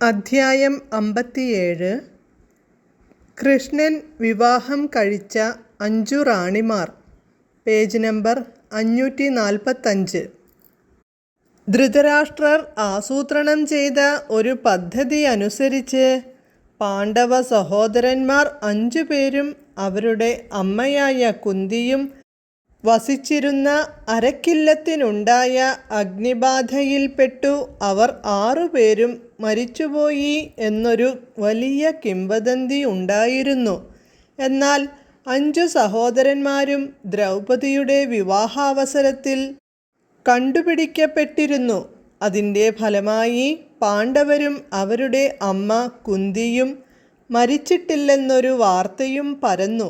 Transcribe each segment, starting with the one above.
അധ്യായം അമ്പത്തിയേഴ്. കൃഷ്ണൻ വിവാഹം കഴിച്ച അഞ്ചു റാണിമാർ. പേജ് നമ്പർ അഞ്ഞൂറ്റി നാൽപ്പത്തഞ്ച് ധൃതരാഷ്ട്രർ ആസൂത്രണം ചെയ്ത ഒരു പദ്ധതി അനുസരിച്ച് പാണ്ഡവ സഹോദരന്മാർ അഞ്ചു പേരും അവരുടെ അമ്മയായ കുന്തിയും വസിച്ചിരുന്ന അരക്കില്ലത്തിനുണ്ടായ അഗ്നിബാധയിൽപ്പെട്ടു അവർ ആറുപേരും മരിച്ചുപോയി എന്നൊരു വലിയ കിംവദന്തി ഉണ്ടായിരുന്നു. എന്നാൽ അഞ്ചു സഹോദരന്മാരും ദ്രൗപദിയുടെ വിവാഹാവസരത്തിൽ കണ്ടുപിടിക്കപ്പെട്ടിരുന്നു. അതിന്റെ ഫലമായി പാണ്ഡവരും അവരുടെ അമ്മ കുന്തിയും മരിച്ചിട്ടില്ലെന്നൊരു വാർത്തയും പരന്നു.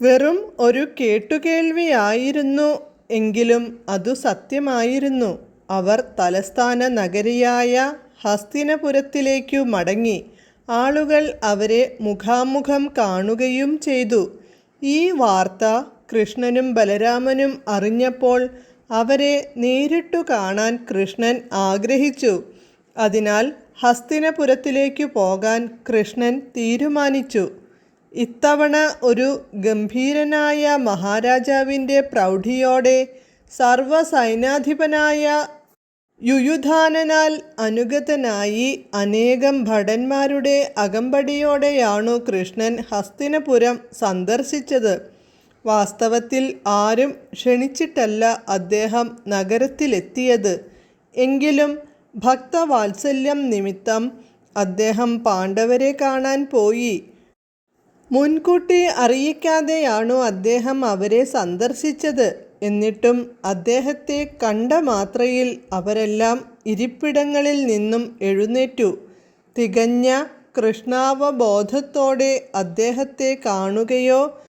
വെറും ഒരു കേട്ടുകേൾവിയായിരുന്നു എങ്കിലും അതു സത്യമായിരുന്നു. അവർ തലസ്ഥാന നഗരിയായ ഹസ്തിനപുരത്തിലേക്കു മടങ്ങി ആളുകൾ അവരെ മുഖാമുഖം കാണുകയും ചെയ്തു. ഈ വാർത്ത കൃഷ്ണനും ബലരാമനും അറിഞ്ഞപ്പോൾ അവരെ നേരിട്ടു കാണാൻ കൃഷ്ണൻ ആഗ്രഹിച്ചു. അതിനാൽ ഹസ്തിനപുരത്തിലേക്കു പോകാൻ കൃഷ്ണൻ തീരുമാനിച്ചു. ഇത്തവണ ഒരു ഗംഭീരനായ മഹാരാജാവിന്റെ പ്രൗഢിയോടെ സർവസൈനാധിപനായ യുയുധാനനാൽ അനുഗതനായി അനേകം ഭടന്മാരുടെ അകമ്പടിയോടെയാണു കൃഷ്ണൻ ഹസ്തിനപുരം സന്ദർശിച്ചത്. വാസ്തവത്തിൽ ആരും ക്ഷണിച്ചിട്ടല്ല അദ്ദേഹം നഗരത്തിലെത്തിയത്. എങ്കിലും ഭക്തവാത്സല്യം നിമിത്തം അദ്ദേഹം പാണ്ഡവരെ കാണാൻ പോയി. മുൻകൂട്ടി അറിയിക്കാതെയാണു അദ്ദേഹം അവരെ സന്ദർശിച്ചത്. എന്നിട്ടും അദ്ദേഹത്തെ കണ്ട മാത്രയിൽ അവരെല്ലാം ഇരിപ്പിടങ്ങളിൽ നിന്നും എഴുന്നേറ്റു. തികഞ്ഞ കൃഷ്ണാവബോധത്തോടെ അദ്ദേഹത്തെ കാണുകയോ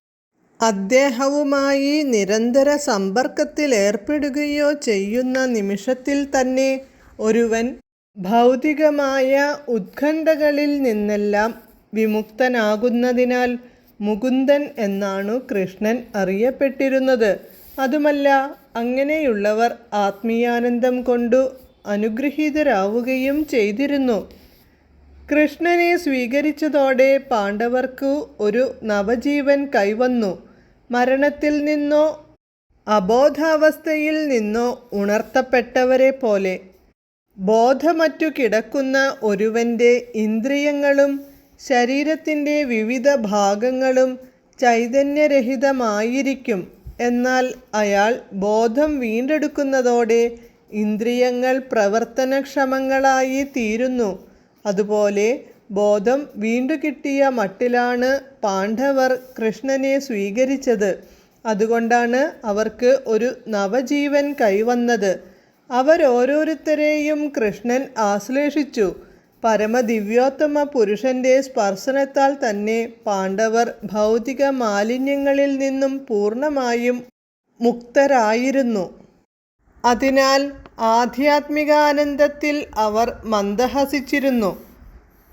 അദ്ദേഹവുമായി നിരന്തര സമ്പർക്കത്തിലേർപ്പെടുകയോ ചെയ്യുന്ന നിമിഷത്തിൽ തന്നെ ഒരുവൻ ഭൗതികമായ ഉത്കണ്ഠകളിൽ നിന്നെല്ലാം വിമുക്തനാകുന്നതിനാൽ മുകുന്ദൻ എന്നാണു കൃഷ്ണൻ അറിയപ്പെട്ടിരുന്നത്. അതുമല്ല അങ്ങനെയുള്ളവർ ആത്മീയാനന്ദം കൊണ്ടു അനുഗ്രഹീതരാവുകയും ചെയ്തിരുന്നു. കൃഷ്ണനെ സ്വീകരിച്ചതോടെ പാണ്ഡവർക്കു ഒരു നവജീവൻ കൈവന്നു. മരണത്തിൽ നിന്നോ അബോധാവസ്ഥയിൽ നിന്നോ ഉണർത്തപ്പെട്ടവരെ പോലെ. ബോധമറ്റു കിടക്കുന്ന ഒരുവന്റെ ഇന്ദ്രിയങ്ങളും ശരീരത്തിന്റെ വിവിധ ഭാഗങ്ങളും ചൈതന്യരഹിതമായിരിക്കും. എന്നാൽ അയാൾ ബോധം വീണ്ടെടുക്കുന്നതോടെ ഇന്ദ്രിയങ്ങൾ പ്രവർത്തനക്ഷമങ്ങളായി തീരുന്നു. അതുപോലെ ബോധം വീണ്ടു കിട്ടിയ മട്ടിലാണ് പാണ്ഡവർ കൃഷ്ണനെ സ്വീകരിച്ചത്. അതുകൊണ്ടാണ് അവർക്ക് ഒരു നവജീവൻ കൈവന്നത്. അവരോരോരുത്തരെയും കൃഷ്ണൻ ആശ്ലേഷിച്ചു. പരമദിവ്യോത്തമ പുരുഷന്റെ സ്പർശനത്താൽ തന്നെ പാണ്ഡവർ ഭൗതിക മാലിന്യങ്ങളിൽ നിന്നും പൂർണമായും മുക്തരായിരുന്നു. അതിനാൽ ആധ്യാത്മികാനന്ദത്തിൽ അവർ മന്ദഹസിച്ചിരുന്നു.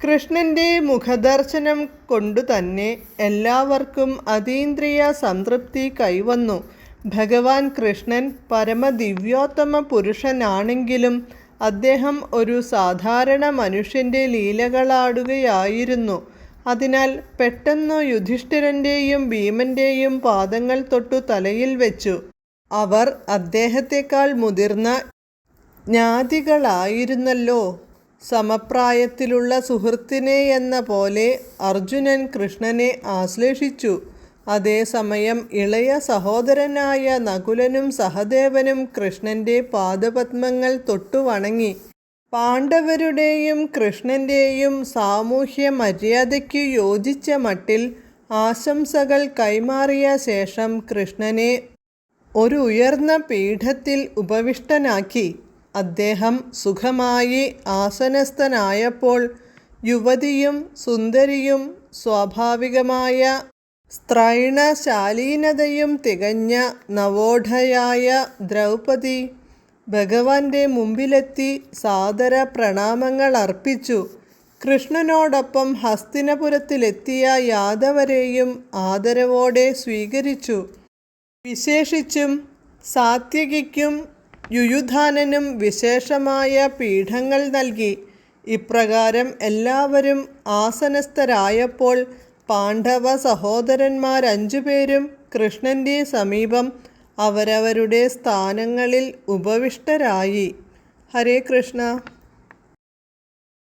കൃഷ്ണന്റെ മുഖദർശനം കൊണ്ടുതന്നെ എല്ലാവർക്കും അതീന്ദ്രിയ സംതൃപ്തി കൈവന്നു. ഭഗവാൻ കൃഷ്ണൻ പരമദിവ്യോത്തമ പുരുഷനാണെങ്കിലും അദ്ദേഹം ഒരു സാധാരണ മനുഷ്യന്റെ ലീലകളാടുകയായിരുന്നു. അതിനാൽ പെട്ടെന്ന് യുധിഷ്ഠിരന്റെയും ഭീമന്റെയും പാദങ്ങൾ തൊട്ടു തലയിൽ വെച്ചു. അവർ അദ്ദേഹത്തെക്കാൾ മുതിർന്ന ജ്ഞാതികളായിരുന്നല്ലോ. സമപ്രായത്തിലുള്ള സുഹൃത്തിനെ എന്ന പോലെ അർജുനൻ കൃഷ്ണനെ ആശ്ലേഷിച്ചു. അതേസമയം ഇളയ സഹോദരനായ നകുലനും സഹദേവനും കൃഷ്ണന്റെ പാദപത്മങ്ങൾ തൊട്ടുവണങ്ങി. പാണ്ഡവരുടെയും കൃഷ്ണന്റെയും സാമൂഹ്യ മര്യാദയ്ക്കു യോജിച്ച മട്ടിൽ ആശംസകൾ കൈമാറിയ ശേഷം കൃഷ്ണനെ ഒരു ഉയർന്ന പീഠത്തിൽ ഉപവിഷ്ടനാക്കി. അദ്ദേഹം സുഖമായി ആസനസ്ഥനായപ്പോൾ യുവതിയും സുന്ദരിയും സ്വാഭാവികമായ സ്ത്രൈണശാലീനതയും തികഞ്ഞ നവോഢയായ ദ്രൗപദി ഭഗവാന്റെ മുമ്പിലെത്തി സാദര പ്രണാമങ്ങൾ അർപ്പിച്ചു കൃഷ്ണനോടൊപ്പം ഹസ്തിനപുരത്തിലെത്തിയ യാദവരെയും ആദരവോടെ സ്വീകരിച്ചു. വിശേഷിച്ചും സാത്യകിക്കും യുയുധാനനും വിശേഷമായ പീഠങ്ങൾ നൽകി. ഇപ്രകാരം എല്ലാവരും ആസനസ്ഥരായപ്പോൾ പാണ്ഡവ സഹോദരന്മാരഞ്ചുപേരും കൃഷ്ണന്റെ സമീപം അവരവരുടെ സ്ഥാനങ്ങളിൽ ഉപവിഷ്ടരായി. ഹരേ കൃഷ്ണ.